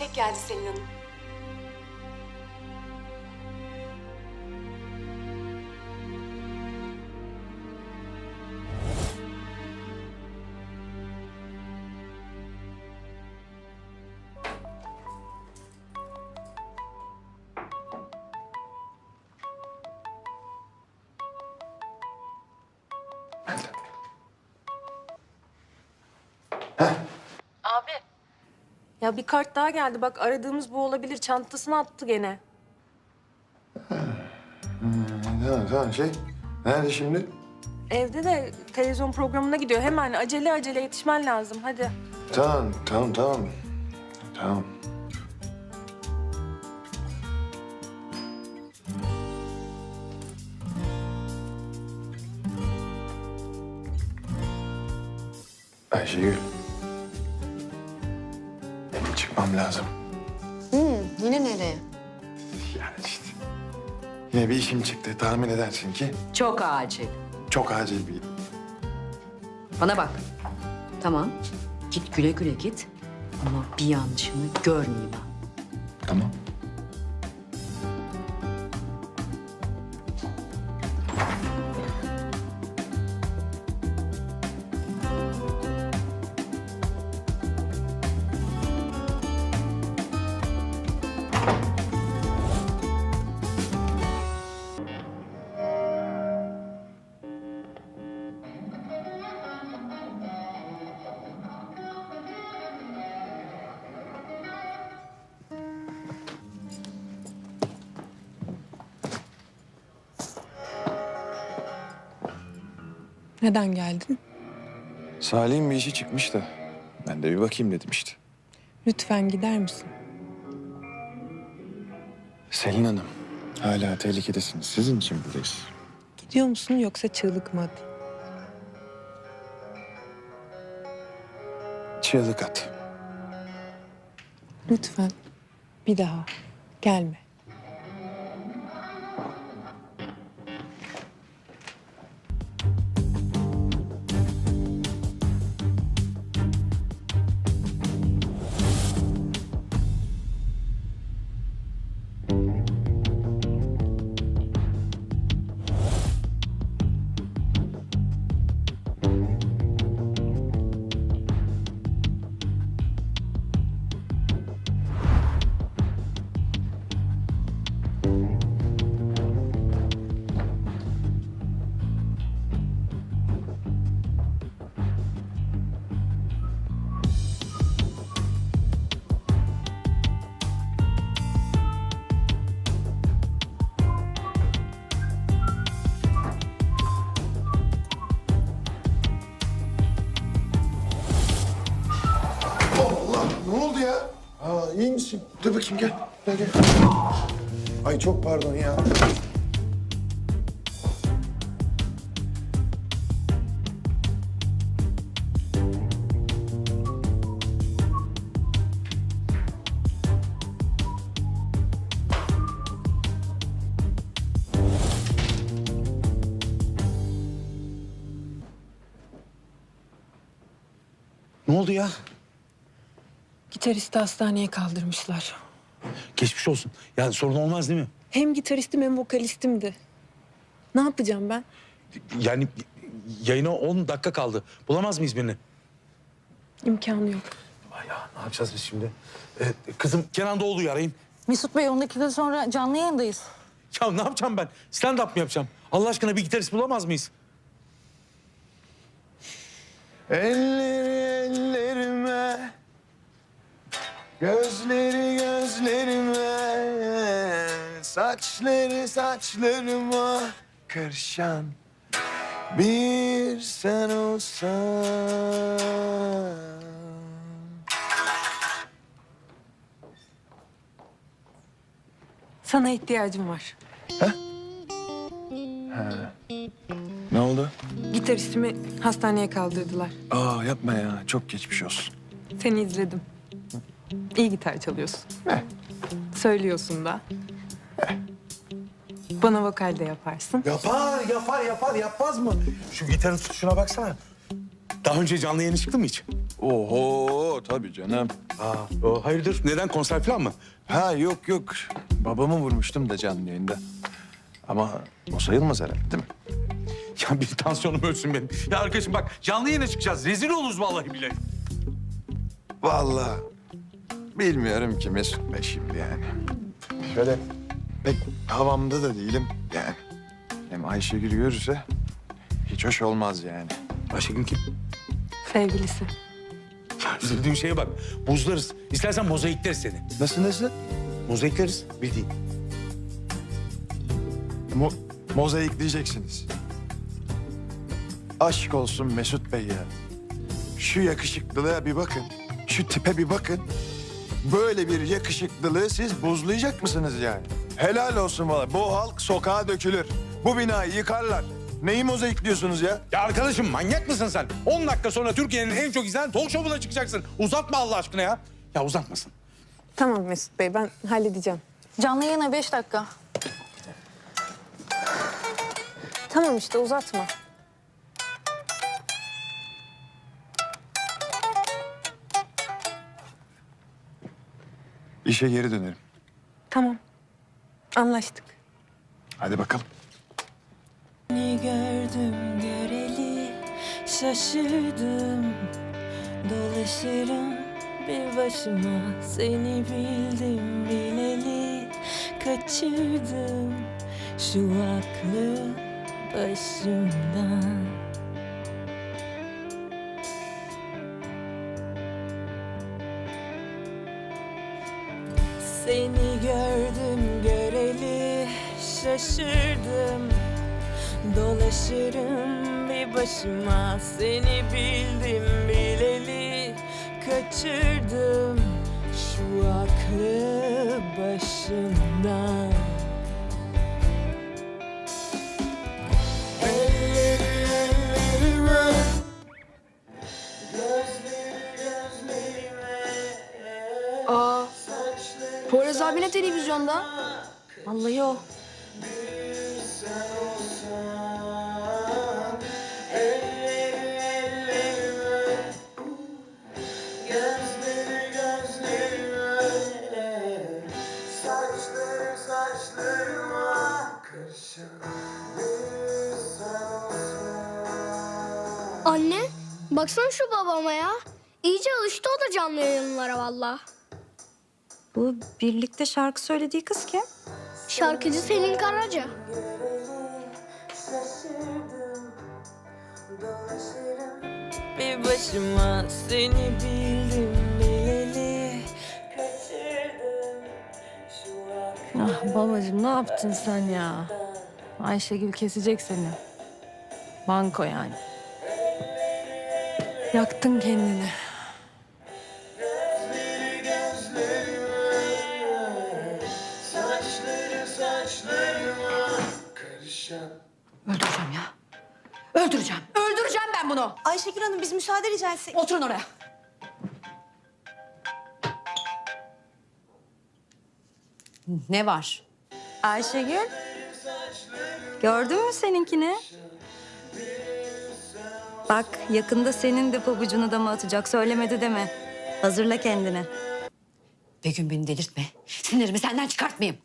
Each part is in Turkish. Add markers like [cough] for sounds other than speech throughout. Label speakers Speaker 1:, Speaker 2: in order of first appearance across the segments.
Speaker 1: çiçek geldi Selin Hanım.
Speaker 2: Ya bir kart daha geldi. Bak aradığımız bu olabilir. Çantasına attı gene.
Speaker 3: Tamam tamam şey. Nerede şimdi?
Speaker 2: Evde de televizyon programına gidiyor. Hemen acele acele yetişmen lazım. Hadi.
Speaker 3: Tamam tamam tamam. Tamam. Ayşegül. Çıkmam lazım.
Speaker 4: Yine nereye?
Speaker 3: Yani işte. Yine bir işim çıktı. Tahmin edersin ki
Speaker 4: Çok acil.
Speaker 3: çok acil bir...
Speaker 4: Bana bak. Tamam. Git güle güle git. Ama bir yanlışını görmeyeyim ha.
Speaker 3: Tamam.
Speaker 5: Neden geldin?
Speaker 3: Salih'in bir işi çıkmış da. Ben de bir bakayım dedim işte.
Speaker 5: Lütfen gider misin?
Speaker 3: Selin Hanım, hala tehlikedesiniz. Sizin için buradayız.
Speaker 5: Gidiyor musun yoksa çığlık mı atayım?
Speaker 3: Çığlık at.
Speaker 5: Lütfen bir daha gelme.
Speaker 3: Misin? Dur bakayım gel. Gel gel. Ay çok pardon ya.
Speaker 6: Ne oldu ya?
Speaker 5: Gitaristi hastaneye kaldırmışlar.
Speaker 6: Geçmiş olsun. Yani sorun olmaz değil mi?
Speaker 5: Hem gitaristim hem vokalistimdi. Ne yapacağım ben?
Speaker 6: Yani yayına 10 dakika kaldı. Bulamaz mıyız birini?
Speaker 5: İmkanı yok.
Speaker 6: Ay ya ne yapacağız biz şimdi? Ee, kızım Kenan Doğulu'yu arayayım.
Speaker 7: Mesut Bey 10 dakika sonra canlı yayındayız.
Speaker 6: Ya ne yapacağım ben? Stand-up mı yapacağım? Allah aşkına bir gitarist bulamaz mıyız?
Speaker 3: Elleri gözleri gözlerime, saçları saçlarıma karışan bir sen olsan.
Speaker 5: Sana ihtiyacım var.
Speaker 3: Ne oldu?
Speaker 5: Gitaristimi hastaneye kaldırdılar.
Speaker 3: Aa yapma ya, çok geçmiş olsun.
Speaker 5: Seni izledim. İyi gitar çalıyorsun. Söylüyorsun da. Bana vokal de yaparsın.
Speaker 6: Yapar, yapar, yapar. Yapmaz mı? Şu gitarın tutuşuna baksana. Daha önce canlı yayına çıktın mı hiç?
Speaker 3: Oho tabii canım.
Speaker 6: Aa, o, hayırdır? Neden? Konser falan mı?
Speaker 3: Ha yok yok. Babamı vurmuştum da canlı yayında. Ama o sayılmaz herhalde değil mi?
Speaker 6: Ya bir tansiyonum ölsün benim. Ya arkadaşım bak canlı yayına çıkacağız. Rezil oluruz vallahi bile.
Speaker 3: Vallahi bilmiyorum ki Mesut Bey şimdi yani. Şöyle pek havamda da değilim yani. Hem Ayşegül görürse hiç hoş olmaz yani.
Speaker 6: Ayşegül kim?
Speaker 2: Sevgilisi.
Speaker 6: Üzüldüğün şeye bak. Buzlarız. İstersen mozaikleriz seni.
Speaker 3: Nasıl nasıl?
Speaker 6: Mozaikleriz bildiğin.
Speaker 3: Mo mozaikleyeceksiniz. Aşk olsun Mesut Bey ya. Şu yakışıklılığa bir bakın. Şu tipe bir bakın. Böyle bir yakışıklılığı siz buzlayacak mısınız yani? Helal olsun valla. Bu halk sokağa dökülür. Bu binayı yıkarlar. Neyi mozaikliyorsunuz ya?
Speaker 6: Ya arkadaşım manyak mısın sen? 10 dakika sonra Türkiye'nin en çok izlenen talk show'una çıkacaksın. Uzatma Allah aşkına ya. Ya uzatmasın.
Speaker 5: Tamam Mesut Bey ben halledeceğim.
Speaker 7: Canlı yayına beş dakika.
Speaker 5: Tamam işte uzatma.
Speaker 3: İşe geri dönerim.
Speaker 5: Tamam. Anlaştık.
Speaker 3: Hadi bakalım.
Speaker 1: Seni gördüm göreli şaşırdım Dolaşırım bir başıma seni bildim bileli Kaçırdım şu aklı başımdan Seni gördüm göreli şaşırdım. Dolaşırım bir başıma seni bildim bileli Kaçırdım. Şu aklı başımdan
Speaker 2: abi ne televizyonda? Vallahi o.
Speaker 8: Anne, baksana şu babama ya. İyice alıştı o da canlı yayınlara valla.
Speaker 2: Bu birlikte şarkı söylediği kız kim?
Speaker 8: Şarkıcı Selin Karaca.
Speaker 1: Bir başıma seni bildim bileli
Speaker 2: Ah babacığım ne yaptın sen ya? Ayşegül kesecek seni. Banko yani. Yaktın kendini.
Speaker 4: Bunu.
Speaker 9: Ayşegül Hanım biz müsaade rica etsek.
Speaker 4: Oturun oraya. Ne var?
Speaker 2: Ayşegül. Gördün mü seninkini? Bak yakında senin de pabucunu dama atacak. Söylemedi deme. Hazırla kendini.
Speaker 4: Begüm beni delirtme. Sinirimi senden çıkartmayayım.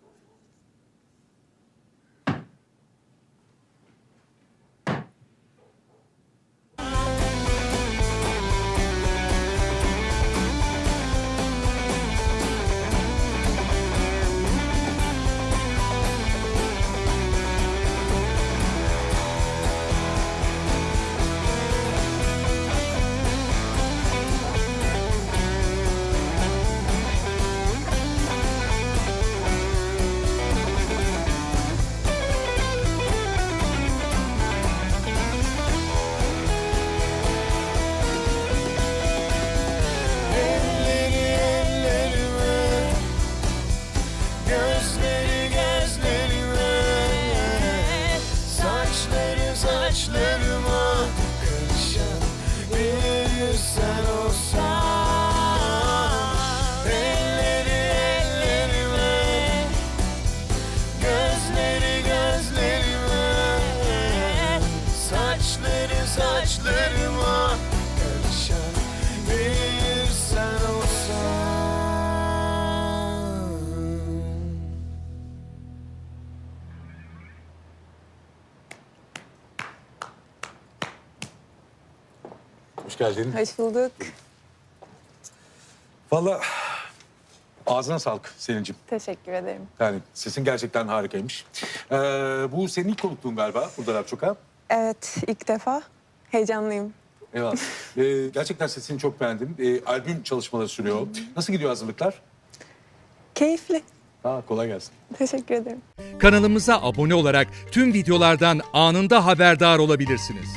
Speaker 6: saçları saçlarıma karışan bir sen olsan Hoş geldin.
Speaker 5: Hoş bulduk.
Speaker 6: Valla ağzına sağlık Selin'cim.
Speaker 5: Teşekkür ederim.
Speaker 6: Yani sesin gerçekten harikaymış. Ee, bu senin ilk konukluğun galiba burada Lapçok'a.
Speaker 5: Evet, ilk defa. Heyecanlıyım.
Speaker 6: Eyvallah. [laughs] Ee, gerçekten sesini çok beğendim. Ee, albüm çalışmaları sürüyor. Nasıl gidiyor hazırlıklar?
Speaker 5: Keyifli.
Speaker 6: Ha, kolay gelsin.
Speaker 5: Teşekkür ederim.
Speaker 10: Kanalımıza abone olarak tüm videolardan anında haberdar olabilirsiniz.